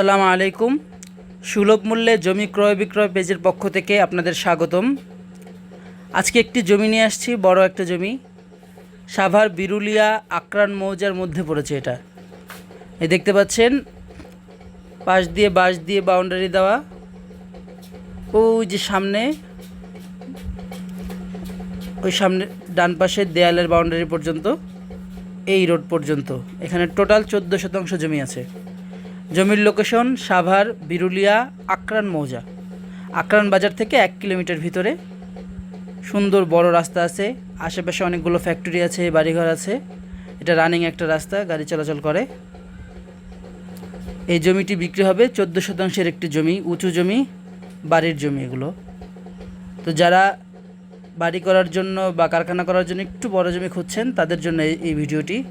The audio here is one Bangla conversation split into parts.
আসসালামু আলাইকুম। সুলভ মূল্যে জমি ক্রয় বিক্রয় পেজের পক্ষ থেকে আপনাদের স্বাগতম। আজকে একটি জমি নিয়ে আসছি, বড় একটা জমি। সাভার বিরুলিয়া আক্রান মৌজার মধ্যে পড়েছে এটা। এই দেখতে পাচ্ছেন, পাশ দিয়ে বাঁশ দিয়ে বাউন্ডারি দেওয়া। ওই যে সামনে, ওই সামনে ডান পাশের দেয়ালের বাউন্ডারি পর্যন্ত, এই রোড পর্যন্ত। এখানে টোটাল চোদ্দ শতাংশ জমি আছে। জমির লোকেশন সাভার, বিরুলিয়া, আক্রান মৌজা। আক্রান বাজার থেকে এক কিলোমিটার ভিতরে। সুন্দর বড় রাস্তা আছে। আশেপাশে অনেকগুলো ফ্যাক্টরি আছে, বাড়িঘর আছে। এটা রানিং একটা রাস্তা, গাড়ি চলাচল করে। এই জমিটি বিক্রি হবে চোদ্দ শতাংশের একটি জমি, উঁচু জমি, বাড়ির জমি এগুলো। তো যারা বাড়ি করার জন্য বা কারখানা করার জন্য একটু বড় জমি খুঁজছেন, তাদের জন্য এই- ভিডিওটি।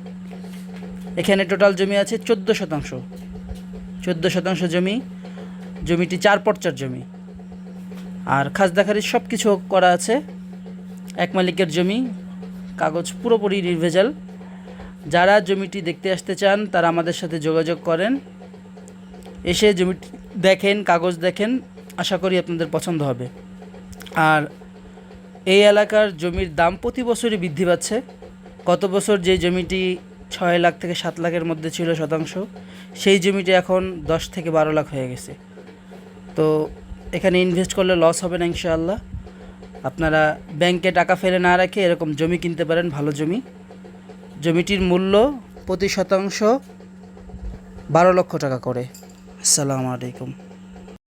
এখানে টোটাল জমি আছে চোদ্দ শতাংশ। চোদ্দ শতাংশ জমি, জমিটি চার পর্চার জমি। আর খাজদাখারি সব কিছু করা আছে। এক মালিকের জমি, কাগজ পুরোপুরি নির্ভেজাল। যারা জমিটি দেখতে আসতে চান, তারা আমাদের সাথে যোগাযোগ করেন। এসে জমিটি দেখেন, কাগজ দেখেন, আশা করি আপনাদের পছন্দ হবে। আর এই এলাকার জমির দাম প্রতি বছরই বৃদ্ধি পাচ্ছে। গত বছর যে জমিটি ছয় লাখ থেকে সাত লাখের মধ্যে ছিল শতাংশ। সেই জমিটি এখন দশ থেকে বারো লাখ হয়ে গেছে। তো এখানে ইনভেস্ট করলে লস হবে না ইনশাআল্লাহ। আপনারা ব্যাংকে টাকা ফেলে না রেখে এরকম জমি কিনতে পারেন, ভালো জমি। জমিটির মূল্য প্রতি শতাংশ বারো লক্ষ টাকা করে। আসসালামু আলাইকুম।